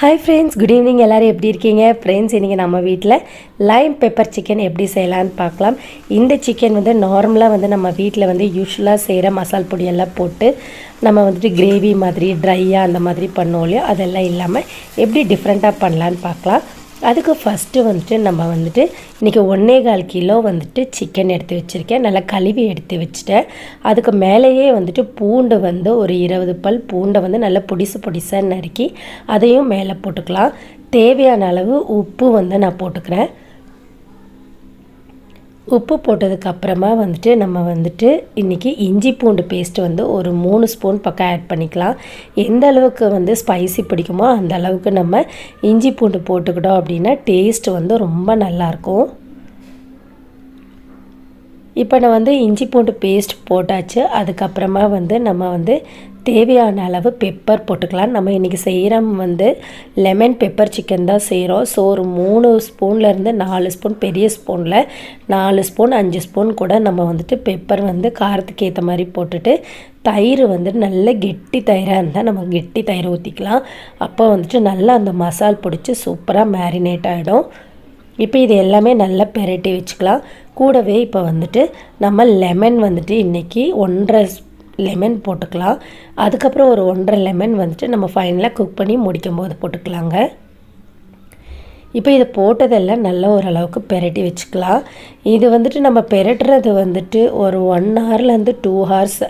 Hi friends good evening எல்லோரும் எப்படி இருக்கீங்க? ஃப்ரெண்ட்ஸ் இன்றைக்கி நம்ம வீட்டில் லைம் பெப்பர் சிக்கன் எப்படி செய்யலான்னு பார்க்கலாம். இந்த சிக்கன் வந்து நார்மலாக வந்து நம்ம வீட்டில் வந்து யூஸ்வலாக செய்கிற மசால் பொடியெல்லாம் போட்டு நம்ம வந்துட்டு கிரேவி மாதிரி ட்ரையாக அந்த மாதிரி பண்ணுவோம் இல்லையோ? அதெல்லாம் இல்லாமல் எப்படி டிஃப்ரெண்ட்டாக பண்ணலான்னு பார்க்கலாம். அதுக்கு ஃபஸ்ட்டு வந்துட்டு நம்ம வந்துட்டு இன்றைக்கி ஒன்றே கால் கிலோ வந்துட்டு சிக்கன் எடுத்து வச்சுருக்கேன். நல்லா கழுவி எடுத்து வச்சுட்டேன். அதுக்கு மேலேயே வந்துட்டு பூண்டு வந்து ஒரு இருபது பல் பூண்டை வந்து நல்லா பொடிசு பொடிசாக நறுக்கி அதையும் மேலே போட்டுக்கலாம். தேவையான அளவு உப்பு வந்து நான் போட்டுக்கிறேன். உப்பு போட்டதுக்கப்புறமா வந்துட்டு நம்ம வந்துட்டு இன்றைக்கி இஞ்சி பூண்டு பேஸ்ட்டு வந்து ஒரு மூணு ஸ்பூன் பக்கம் ஆட் பண்ணிக்கலாம். எந்த அளவுக்கு வந்து ஸ்பைசி பிடிக்குமோ அந்த அளவுக்கு நம்ம இஞ்சி பூண்டு போட்டுக்கிட்டோம் அப்படின்னா டேஸ்ட் வந்து ரொம்ப நல்லாயிருக்கும். இப்போ நான் வந்து இஞ்சி பூண்டு பேஸ்ட் போட்டாச்சு. அதுக்கப்புறமா வந்து நம்ம வந்து தேவையான அளவு பெப்பர் போட்டுக்கலாம் நம்ம இன்றைக்கி செய்கிற வந்து லெமன் பெப்பர் சிக்கன் தான் செய்கிறோம் ஸோ ஒரு மூணு ஸ்பூன்லேருந்து நாலு ஸ்பூன் பெரிய ஸ்பூனில் நாலு ஸ்பூன் அஞ்சு ஸ்பூன் கூட நம்ம வந்துட்டு பெப்பர் வந்து காரத்துக்கு ஏற்ற மாதிரி போட்டுட்டு தயிர் வந்து நல்ல கெட்டி தயிராக இருந்தால் நம்ம கெட்டி தயிர் ஊற்றிக்கலாம் அப்போ வந்துட்டு நல்லா அந்த மசால் பிடிச்சி சூப்பராக மேரினேட் ஆகிடும் இப்போ இது எல்லாமே நல்லா பெரட்டி வச்சுக்கலாம். கூடவே இப்போ வந்துட்டு நம்ம லெமன் வந்துட்டு இன்றைக்கி ஒன்றரை லெமன் போட்டுக்கலாம். அதுக்கப்புறம் ஒரு ஒன்றரை லெமன் வந்துட்டு நம்ம ஃபைனலாக குக் பண்ணி முடிக்கும் போது போட்டுக்கலாங்க. இப்போ இதை போட்டதெல்லாம் நல்ல ஓரளவுக்கு பெரட்டி வச்சுக்கலாம். இது வந்துட்டு நம்ம பெரட்டுறது வந்துட்டு ஒரு ஒன் ஹவர்லேருந்து டூ ஹவர்ஸ்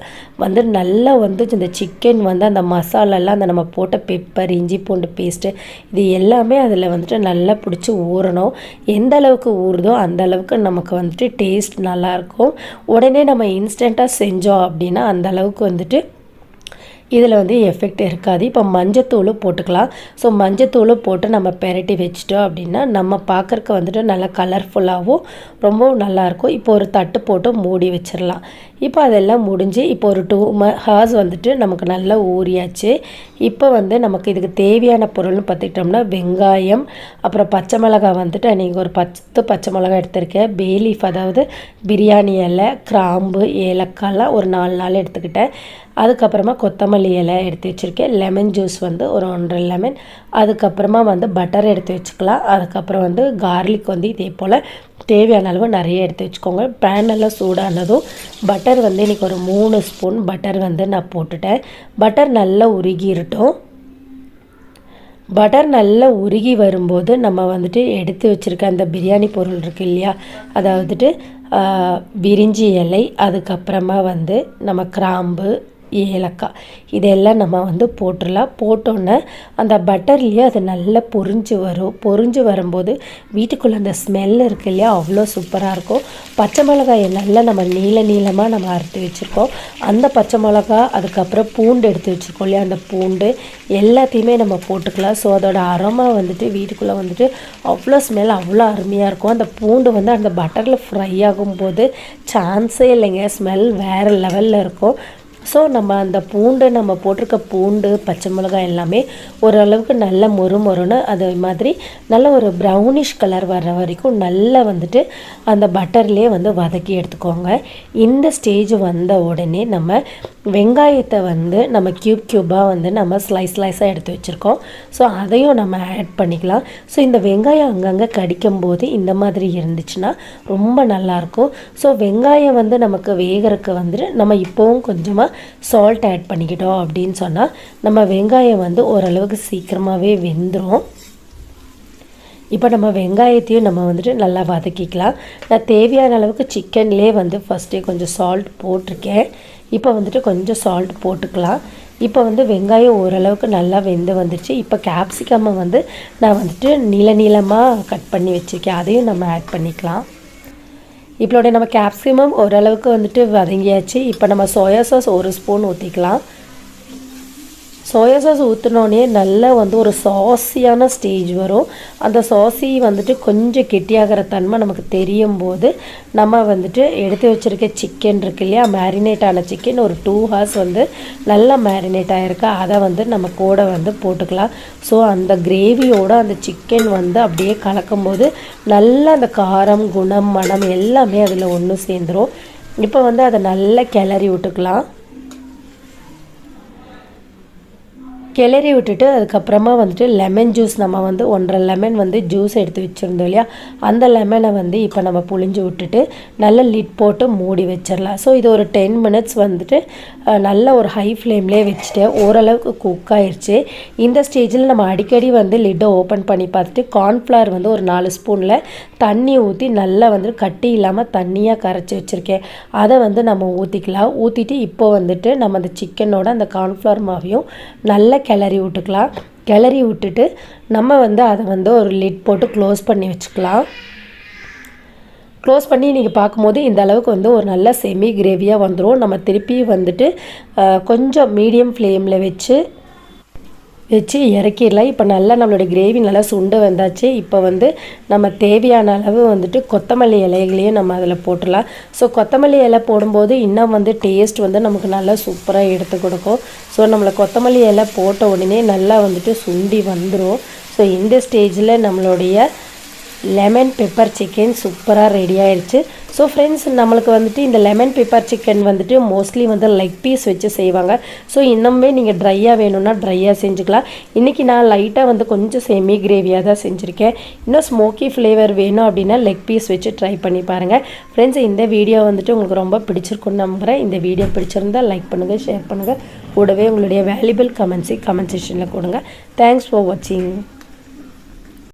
வந்து நல்லா வந்து இந்த சிக்கன் வந்து அந்த மசாலாலாம் அந்த நம்ம போட்ட பெப்பர் இஞ்சி பூண்டு பேஸ்ட்டு இது எல்லாமே அதில் வந்துட்டு நல்லா பிடிச்சி ஊறணும். எந்த அளவுக்கு ஊறுதோ அந்த அளவுக்கு நமக்கு வந்துட்டு டேஸ்ட் நல்லாயிருக்கும். உடனே நம்ம இன்ஸ்டண்ட்டாக செஞ்சோம் அப்படின்னா அந்த அளவுக்கு வந்துட்டு இதில் வந்து எஃபெக்ட் இருக்காது. இப்போ மஞ்சத்தூள் போட்டுக்கலாம். ஸோ மஞ்சத்தூள் போட்டு நம்ம பெரட்டி வச்சிட்டோம் அப்படின்னா நம்ம பார்க்குறக்கு வந்துட்டு நல்லா கலர்ஃபுல்லாகவும் ரொம்பவும் நல்லாயிருக்கும். இப்போ ஒரு தட்டு போட்டு மூடி வச்சிடலாம். இப்போ அதெல்லாம் முடிஞ்சு இப்போ ஒரு டூ ம ஹார்ஸ் வந்துட்டு நமக்கு நல்லா ஊறியாச்சு. இப்போ வந்து நமக்கு இதுக்கு தேவையான பொருள்னு பார்த்துக்கிட்டோம்னா வெங்காயம் அப்புறம் பச்சை மிளகாய் வந்துட்டு நீங்கள் ஒரு பத்து பச்சை மிளகாய் எடுத்திருக்கேன் பேலீஃப் அதாவது பிரியாணி இலை கிராம்பு ஏலக்காய்லாம் ஒரு நாலு நாள் எடுத்துக்கிட்டேன். அதுக்கப்புறமா கொத்தமல்லி இலை எடுத்து வச்சுருக்கேன். லெமன் ஜூஸ் வந்து ஒரு ஒன்றரை லெமன் அதுக்கப்புறமா வந்து பட்டர் எடுத்து வச்சுக்கலாம். அதுக்கப்புறம் வந்து கார்லிக் வந்து இதே போல் தேவையான அளவு நிறைய எடுத்து வச்சுக்கோங்க. பேன் எல்லாம் சூடானதும் பட்டர் வந்து இன்றைக்கி ஒரு மூணு ஸ்பூன் பட்டர் வந்து நான் போட்டுட்டேன். பட்டர் நல்லா உருகிருட்டும். பட்டர் நல்லா உருகி வரும்போது நம்ம வந்துட்டு எடுத்து வச்சுருக்க அந்த பிரியாணி பொருள் இருக்குது இல்லையா? அதாவதுட்டு விரிஞ்சி இலை அதுக்கப்புறமா வந்து நம்ம கிராம்பு ஏலக்காய் இதெல்லாம் நம்ம வந்து போட்டுடலாம் போட்டோன்னே அந்த பட்டர்லேயே அது நல்லா பொரிஞ்சு வரும். பொரிஞ்சு வரும்போது வீட்டுக்குள்ளே அந்த ஸ்மெல் இருக்கு இல்லையா? அவ்வளோ சூப்பராக இருக்கும். பச்சை மிளகாயை நல்லா நம்ம நீள நீளமாக நம்ம அறுத்து வச்சுருக்கோம். அந்த பச்சை மிளகா அதுக்கப்புறம் பூண்டு எடுத்து வச்சுருக்கோம் இல்லையா? அந்த பூண்டு எல்லாத்தையுமே நம்ம போட்டுக்கலாம். ஸோ அதோட அரோமா வந்துட்டு வீட்டுக்குள்ளே வந்துட்டு அவ்வளோ ஸ்மெல் அவ்வளோ அருமையாக இருக்கும். அந்த பூண்டு வந்து அந்த பட்டரில் ஃப்ரை ஆகும்போது சான்ஸே இல்லைங்க. ஸ்மெல் வேறு லெவலில் இருக்கும். ஸோ நம்ம அந்த பூண்டு நம்ம போட்டிருக்க பூண்டு பச்சை மிளகாய் எல்லாமே ஓரளவுக்கு நல்ல மொறு மொறுன்னு அது மாதிரி நல்ல ஒரு ப்ரௌனிஷ் கலர் வர்ற வரைக்கும் நல்லா வந்துட்டு அந்த பட்டர்லேயே வந்து வதக்கி எடுத்துக்கோங்க. இந்த ஸ்டேஜ் வந்த உடனே நம்ம வெங்காயத்தை வந்து நம்ம க்யூப் க்யூப்பாக வந்து நம்ம ஸ்லைஸ் ஸ்லைஸாக எடுத்து வச்சுருக்கோம். ஸோ அதையும் நம்ம ஆட் பண்ணிக்கலாம். ஸோ இந்த வெங்காயம் அங்கங்கே கடிக்கும் போது இந்த மாதிரி இருந்துச்சுன்னா ரொம்ப நல்லாயிருக்கும் ஸோ வெங்காயம் வந்து நமக்கு வேகிறதுக்கு வந்துட்டு நம்ம இப்போவும் கொஞ்சமாக சால்ட் ஆட் பண்ணிக்கிட்டோம் அப்படின்னு சொன்னால் நம்ம வெங்காயம் வந்து ஓரளவுக்கு சீக்கிரமாகவே வெந்துடும் இப்போ நம்ம வெங்காயத்தையும் நம்ம வந்துட்டு நல்லா வதக்கிக்கலாம். நான் தேவையான அளவுக்கு சிக்கன்லேயே வந்து ஃபஸ்ட்டே கொஞ்சம் சால்ட் போட்டிருக்கேன். இப்போ வந்துட்டு கொஞ்சம் சால்ட் போட்டுக்கலாம். இப்போ வந்து வெங்காயம் ஓரளவுக்கு நல்லா வெந்து வந்துச்சு இப்போ கேப்சிகம்மை வந்து நான் வந்துட்டு நீள நீளமாக கட் பண்ணி வச்சுருக்கேன். அதையும் நம்ம ஆட் பண்ணிக்கலாம். இப்போடைய நம்ம கேப்சிமம் ஓரளவுக்கு வந்துட்டு வதங்கியாச்சு. இப்போ நம்ம சோயா சாஸ் ஒரு ஸ்பூன் ஊற்றிக்கலாம் சோயா சாஸ் ஊற்றினோடனே நல்லா வந்து ஒரு சாஸியான ஸ்டேஜ் வரும். அந்த சாசி வந்துட்டு கொஞ்சம் கெட்டியாகிற தன்மை நமக்கு தெரியும் போது நம்ம வந்துட்டு எடுத்து வச்சுருக்க சிக்கன் இருக்கு இல்லையா மேரினேட் ஆன சிக்கன் ஒரு டூ ஹார்ஸ் வந்து நல்லா மேரினேட் ஆகிருக்கு அதை வந்து நம்ம கூட வந்து போட்டுக்கலாம். ஸோ அந்த கிரேவியோட அந்த சிக்கன் வந்து அப்படியே கலக்கும்போது நல்லா அந்த காரம் குணம் மனம் எல்லாமே அதில் ஒன்று சேர்ந்துடும் இப்போ வந்து அதை நல்லா கிளறி விட்டுக்கலாம். கிளறி விட்டுட்டு அதுக்கப்புறமா வந்துட்டு லெமன் ஜூஸ் நம்ம வந்து ஒன்றரை லெமன் வந்து ஜூஸ் எடுத்து வச்சுருந்தோம் இல்லையா? அந்த லெமனை வந்து இப்போ நம்ம புழிஞ்சு விட்டுட்டு நல்ல லிட் போட்டு மூடி வச்சிடலாம் ஸோ இது ஒரு டென் மினிட்ஸ் வந்துட்டு நல்ல ஒரு ஹை ஃப்ளேம்லேயே வச்சுட்டு ஓரளவுக்கு குக் ஆயிடுச்சு இந்த ஸ்டேஜில் நம்ம அடிக்கடி வந்து லிட்டை ஓப்பன் பண்ணி பார்த்துட்டு கார்ன்ஃப்ளவர் வந்து ஒரு நாலு ஸ்பூனில் தண்ணி ஊற்றி நல்லா வந்து கட்டி இல்லாமல் தண்ணியாக கரைச்சி வச்சுருக்கேன். அதை வந்து நம்ம ஊற்றிக்கலாம் ஊற்றிட்டு இப்போ வந்துட்டு நம்ம அந்த சிக்கனோட அந்த கார்ன்ஃப்ளவர் மாவையும் நல்லா கிளறி விட்டுக்கலாம். கிளறி விட்டுட்டு நம்ம வந்து அதை வந்து ஒரு லிட் போட்டு க்ளோஸ் பண்ணி வச்சுக்கலாம். க்ளோஸ் பண்ணி நீங்கள் பார்க்கும்போது இந்த அளவுக்கு வந்து ஒரு நல்ல செமி கிரேவியாக வந்துடும் நம்ம திருப்பி வந்துட்டு கொஞ்சம் மீடியம் ஃப்ளேமில் வச்சு வச்சு இறக்கிடலாம். இப்போ நல்லா நம்மளுடைய கிரேவி நல்லா சுண்டு வந்தாச்சு. இப்போ வந்து நம்ம தேவையான அளவு வந்துட்டு கொத்தமல்லி இலைகளையும் நம்ம அதில் போட்டுடலாம். ஸோ கொத்தமல்லி இலை போடும்போது இன்னும் வந்து டேஸ்ட் வந்து நமக்கு நல்லா சூப்பராக எடுத்து கொடுக்கும். ஸோ நம்மளை கொத்தமல்லி இலை போட்ட உடனே நல்லா வந்துட்டு சுண்டி வந்துடும் ஸோ இந்த ஸ்டேஜில் நம்மளுடைய லெமன் பெப்பர் சிக்கன் சூப்பராக ரெடி ஆயிடுச்சு. ஸோ ஃப்ரெண்ட்ஸ் நம்மளுக்கு வந்துட்டு இந்த லெமன் பெப்பர் சிக்கன் வந்துட்டு மோஸ்ட்லி வந்து லெக் பீஸ் வச்சு செய்வாங்க. ஸோ இன்னுமே நீங்கள் ட்ரையாக வேணும்னா ட்ரையாக செஞ்சுக்கலாம். இன்றைக்கி நான் லைட்டாக வந்து கொஞ்சம் செமி கிரேவியாக தான் செஞ்சுருக்கேன். இன்னும் ஸ்மோக்கி ஃப்ளேவர் வேணும் அப்படின்னா லெக் பீஸ் வச்சு ட்ரை பண்ணி பாருங்கள் ஃப்ரெண்ட்ஸ் இந்த வீடியோ வந்துட்டு உங்களுக்கு ரொம்ப பிடிச்சிருக்குன்னு நம்புகிறேன் இந்த வீடியோ பிடிச்சிருந்தா லைக் பண்ணுங்கள் ஷேர் பண்ணுங்கள் கூடவே உங்களுடைய வேல்யூபிள் கமெண்ட்ஸை கமெண்ட் செக்ஷனில் கொடுங்க. தேங்க்ஸ் ஃபார் வாட்சிங்